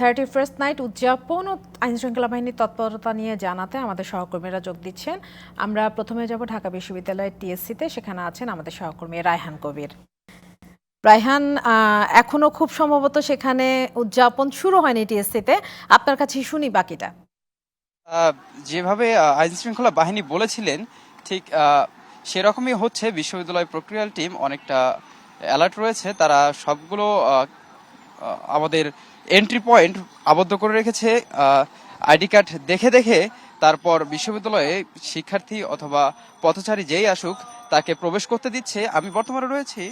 Thirty first night উদযাপন ও আইন শৃঙ্খলা বাহিনীর তৎপরতা নিয়ে জানাতে আমাদের সহকর্মীরা যোগ দিচ্ছেন। আমরা প্রথমে যাব ঢাকা বিশ্ববিদ্যালয়ের টিএসসিতে সেখানে আছেন আমাদের সহকর্মী রায়হান কবির। রায়হান আহ, এখনও খুব সম্ভবত সেখানে উদযাপন শুরু হয়নি টিএসসিতে। আপনার কাছে শুনি বাকিটা। যেভাবে আহ, আইন শৃঙ্খলা বাহিনী বলেছিলেন ঠিক সেরকমই হচ্ছে বিশ্ববিদ্যালয় প্রক্রিয়াল টিম। অনেকটা অ্যালার্ট রয়েছে। তারা সবগুলো আমাদের এন্ট্রি পয়েন্ট আবদ্ধ করে রেখেছে আইডি কার্ড দেখে দেখে তারপর বিশ্ববিদ্যালয়ে শিক্ষার্থী অথবা পথচারী যেই আসুক, তাকে প্রবেশ করতে দিচ্ছে। আমি বর্তমানে রয়েছি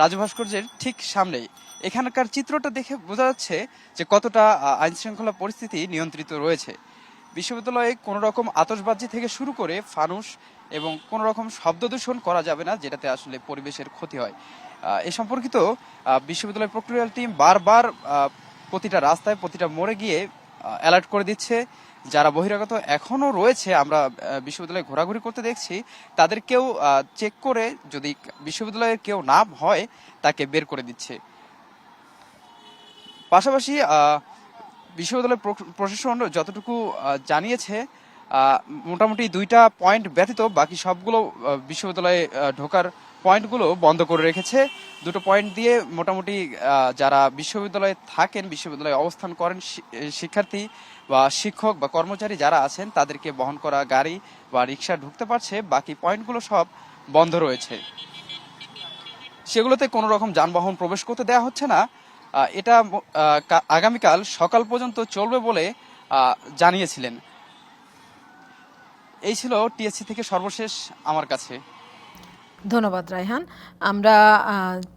রাজভাস্কর্যের ঠিক সামনেই। এখানকার চিত্রটা দেখে বোঝা যাচ্ছে যে কতটা আইনশৃঙ্খলা পরিস্থিতি নিয়ন্ত্রিত রয়েছে। বিশ্ববিদ্যালয়ে কোনো রকম আতশবাজি থেকে শুরু করে ফানুস এবং কোনো রকম শব্দ দূষণ করা যাবে না, যেটাতে আসলে পরিবেশের ক্ষতি হয়। এ সম্পর্কিত বিশ্ববিদ্যালয় প্রক্রিয়াল টিম বারবার প্রতিটা রাস্তায় প্রতিটা মোড়ে গিয়ে অ্যালার্ট করে দিচ্ছে। যারা বহিরাগত এখনও রয়েছে, আমরা বিশ্ববিদ্যালয়ে ঘোরাঘুরি করতে দেখছি তাদেরকেও চেক করে যদি বিশ্ববিদ্যালয়ের কেউ না হয়, তাকে বের করে দিচ্ছে। পাশাপাশি বিশ্ববিদ্যালয় প্রশাসন যতটুকু জানিয়েছে মোটামুটি দুইটা পয়েন্ট ব্যতীত বাকি সবগুলো বিশ্ববিদ্যালয়ে ঢোকার পয়েন্টগুলো বন্ধ করে রেখেছে। দুটো পয়েন্ট দিয়ে মোটামুটি যারা বিশ্ববিদ্যালয়ে থাকেন, বিশ্ববিদ্যালয়ে অবস্থান করেন শিক্ষার্থী বা শিক্ষক বা কর্মচারী যারা আছেন, তাদেরকে বহন করা গাড়ি বা রিক্সা ঢুকতে পারছে, বাকি পয়েন্টগুলো সব বন্ধ রয়েছে। সেগুলোতে কোনো রকম যানবাহন প্রবেশ করতে দেওয়া হচ্ছে না। এটা আগামীকাল সকাল পর্যন্ত চলবে বলে জানিয়েছিলেন। এই ছিল টিএসসি থেকে সর্বশেষ আমার কাছে। ধন্যবাদ, রায়হান। আমরা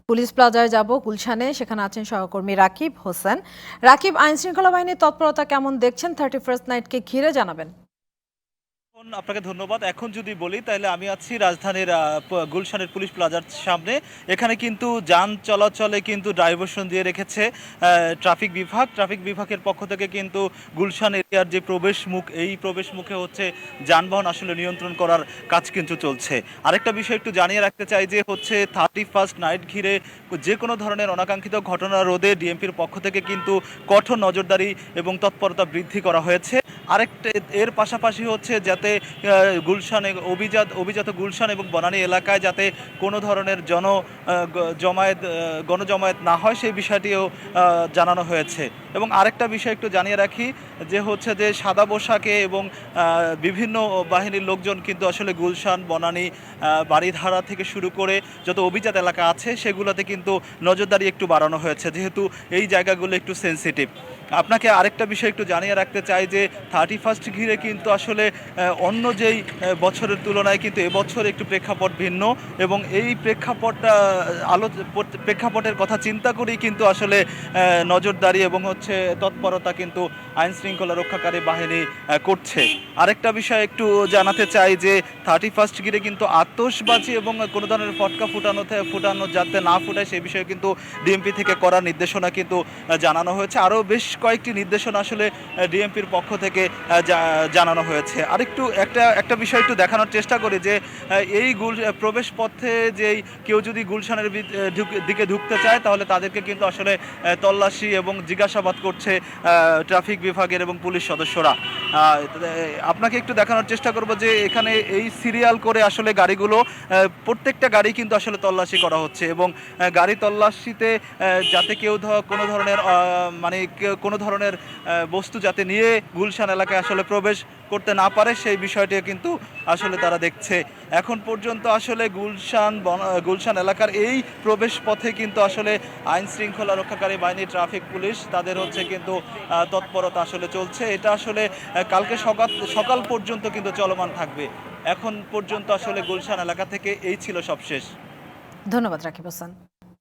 পুলিশ প্লাজায় যাব গুলশানে। সেখানে আছেন সহকর্মী রাকিব হোসেন। রাকিব, আইনশৃঙ্খলা বাহিনীর তৎপরতা কেমন দেখছেন? থার্টি ফার্স্ট নাইটকে ঘিরে জানাবেন। আপনাকে ধন্যবাদ। এখন যদি বলি, তাহলে আমি আছি রাজধানীর গুলশানের পুলিশ প্লাজার সামনে। এখানে কিন্তু যান চলাচলে কিন্তু ডাইভারশন দিয়ে রেখেছে ট্রাফিক বিভাগ। ট্রাফিক বিভাগের পক্ষ থেকে কিন্তু গুলশান এরিয়ার যে প্রবেশ মুখ, এই প্রবেশ মুখে হচ্ছে যানবাহন আসলে নিয়ন্ত্রণ করার কাজ কিন্তু চলছে। আরেকটা বিষয় একটু জানিয়ে রাখতে চাই যে হচ্ছে থার্টি ফার্স্ট নাইট ঘিরে যে কোনো ধরনের অনাকাঙ্ক্ষিত ঘটনা রোধে ডিএমপির পক্ষ থেকে কিন্তু কঠোর নজরদারি এবং তৎপরতা বৃদ্ধি করা হয়েছে। আরেকটা এর পাশাপাশি হচ্ছে যাতে গুলশানে অভিজাত অভিজাত গুলশান এবং বনানী এলাকায় যাতে কোনো ধরনের জন জমায়েত গণজমায়েত না হয় সেই বিষয়টিও জানানো হয়েছে। এবং আরেকটা বিষয় একটু জানিয়ে রাখি, যে হচ্ছে যে সাদা পোশাকে এবং বিভিন্ন বাহিনীর লোকজন কিন্তু আসলে গুলশান, বনানী বাড়িধারা থেকে শুরু করে যত অভিজাত এলাকা আছে সেগুলোতে কিন্তু নজরদারি একটু বাড়ানো হয়েছে। যেহেতু এই জায়গাগুলো একটু সেনসিটিভ আপনাকে আরেকটা বিষয় একটু জানিয়ে রাখতে চাই যে থার্টি ফার্স্ট ঘিরে কিন্তু আসলে অন্য যেই বছরের তুলনায় কিন্তু এবছর একটু প্রেক্ষাপট ভিন্ন এবং এই প্রেক্ষাপটটা আলো প্রেক্ষাপটের কথা চিন্তা করেই কিন্তু আসলে নজরদারি এবং হচ্ছে তৎপরতা কিন্তু আইন শৃঙ্খলা রক্ষাকারী বাহিনী করছে। আরেকটা বিষয় একটু জানাতে চাই যে থার্টি ফার্স্ট গিরে কিন্তু আতশবাজি এবং কোনো ধরনের ফটকা ফুটানো ফুটানো যাতে না ফুটায় সেই বিষয়ে কিন্তু ডিএমপি থেকে করার নির্দেশনা কিন্তু জানানো হয়েছে। আরও বেশ কয়েকটি নির্দেশনা আসলে ডিএমপির পক্ষ থেকে জানানো হয়েছে। আরেকটু একটা একটা বিষয় একটু দেখানোর চেষ্টা করি যে এই গুল প্রবেশ পথে যেই কেউ যদি গুলশানের দিকে ঢুকতে চায়, তাহলে তাদেরকে কিন্তু আসলে তল্লাশি এবং জিজ্ঞাসাবাদ করছে ট্রাফিক বিভাগের এবং পুলিশ সদস্যরা। আপনাকে একটু দেখানোর চেষ্টা করব যে, এখানে এই সিরিয়াল করে আসলে গাড়িগুলো প্রত্যেকটা গাড়ি কিন্তু আসলে তল্লাশি করা হচ্ছে এবং গাড়ি তল্লাশিতে যাতে কেউ কোনো ধরনের মানে কোনো ধরনের বস্তু যাতে নিয়ে গুলশান এলাকায় আসলে প্রবেশ করতে না পারে, সেই বিষয়টি কিন্তু আসলে তারা দেখছে। এখন পর্যন্ত আসলে গুলশান গুলশান এলাকার এই প্রবেশ পথে কিন্তু আসলে আইন শৃঙ্খলা রক্ষাকারী বাহিনী, ট্রাফিক পুলিশ তাদের হচ্ছে কিন্তু তৎপরতা আসলে চলছে। এটা আসলে কালকে সকাল সকাল পর্যন্ত কিন্তু চলমান থাকবে। এখন পর্যন্ত আসলে গুলশান এলাকা থেকে এই ছিল সবশেষ। ধন্যবাদ রাকিব হোসেন।